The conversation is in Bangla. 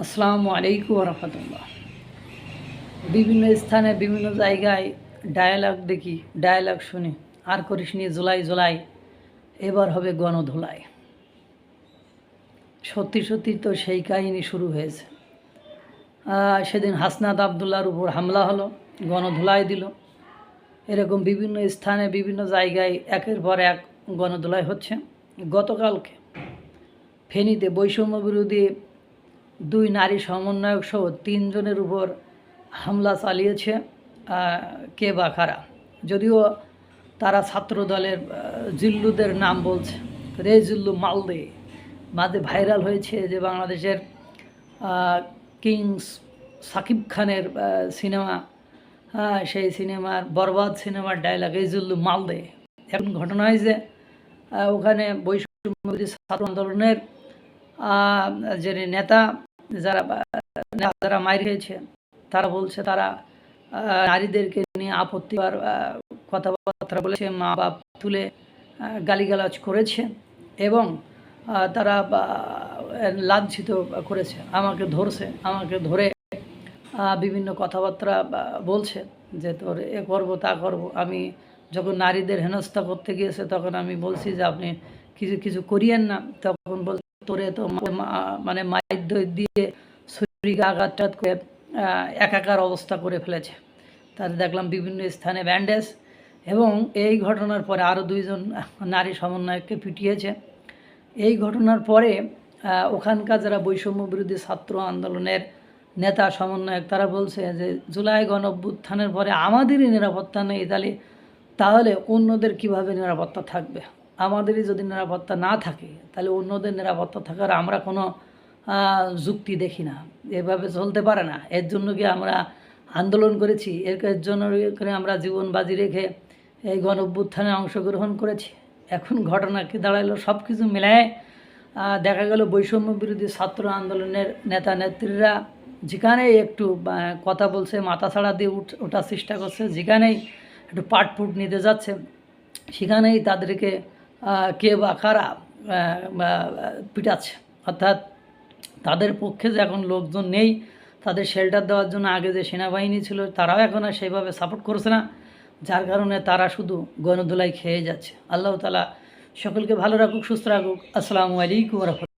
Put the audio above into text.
আসসালামু আলাইকুম রহমতুল্লাহ। বিভিন্ন স্থানে, বিভিন্ন জায়গায় ডায়ালগ দেখি ডায়ালগ শুনি। আর করিস নি, জুলাই জুলাই, এবার হবে গণধোলাই। সত্যি সত্যি তো সেই কাহিনী শুরু হয়েছে। সেদিন হাসনাত আবদুল্লার উপর হামলা হলো, গণধোলাই দিল। এরকম বিভিন্ন স্থানে, বিভিন্ন জায়গায় একের পর এক গণধোলাই হচ্ছে। গতকালকে ফেনীতে বৈষম্য বিরোধী দুই নারী সমন্বয়ক সহ তিনজনের উপর হামলা চালিয়েছে কে বা কারা? যদিও তারা ছাত্র দলের জিল্লুদের নাম বলছে। রে জিল্লু মালদে, মাঝে ভাইরাল হয়েছে যে বাংলাদেশের কিংস সাকিব খানের সিনেমা হ্যাঁ সেই সিনেমার বরবাদ সিনেমার ডায়লগ এই জিল্লু মালদে। এখন ঘটনা হয়েছে ওখানে বৈষম্য ছাত্র আন্দোলনের যে নেতা যারা যারা মার হয়েছে তারা বলছে তারা নারীদেরকে নিয়ে আপত্তিকর আহ, কথাবার্তা বলেছে মা বাপ তুলে গালিগালাজ করেছে এবং তারা লাঞ্ছিত করেছে আমাকে ধরছে আমাকে ধরে বিভিন্ন কথাবার্তা বলছে যে তোর এ করব তা করব আমি যখন নারীদের হেনস্থা করতে গিয়েছে তখন আমি বলছি যে আপনি কিছু কিছু করিয়েন না। তখন বল তোরে তো মানে মাইর দিয়ে শরীরকে আঘাত করে একাকার অবস্থা করে ফেলেছে। তার দেখলাম বিভিন্ন স্থানে ব্যান্ডেজ এবং এই ঘটনার পরে আরও দুইজন নারী সমন্বয়ককে পিটিয়েছে। এই ঘটনার পরে ওখানকার যারা বৈষম্য বিরোধী ছাত্র আন্দোলনের নেতা সমন্বয়ক, তারা বলছে যে, জুলাই গণ অভ্যুত্থানের পরে আমাদেরই নিরাপত্তা নেই তাহলে তাহলে অন্যদের কীভাবে নিরাপত্তা থাকবে? আমাদেরই যদি নিরাপত্তা না থাকে, তাহলে অন্যদের নিরাপত্তা থাকার আমরা কোনো যুক্তি দেখি না। এভাবে চলতে পারে না। এর জন্য কি আমরা আন্দোলন করেছি? এর জন্য করে আমরা জীবন বাজি রেখে এই গণ অভ্যুত্থানে অংশগ্রহণ করেছি। এখন ঘটনা কি দাঁড়াল সব কিছু মিলায় দেখা গেল বৈষম্য বিরোধী ছাত্র আন্দোলনের নেতা নেত্রীরা যেখানেই একটু কথা বলছে, মাথা ছাড়া দিয়ে উঠ, ওঠার চেষ্টা করছে, যেখানেই একটু পাটপুট নিতে যাচ্ছে, সেখানেই তাদেরকে কে বা কারা পিটাচ্ছে। অর্থাৎ তাদের পক্ষে যে এখন লোকজন নেই, তাদের শেল্টার দেওয়ার জন্য আগে যে সেনাবাহিনী ছিল, তারাও এখন আর সেইভাবে সাপোর্ট করছে না। যার কারণে তারা শুধু গণধোলাই খেয়ে যাচ্ছে। আল্লাহ তালা সকলকে ভালো রাখুক, সুস্থ রাখুক। আসসালামু আলাইকুম রহমতুল্লাহ।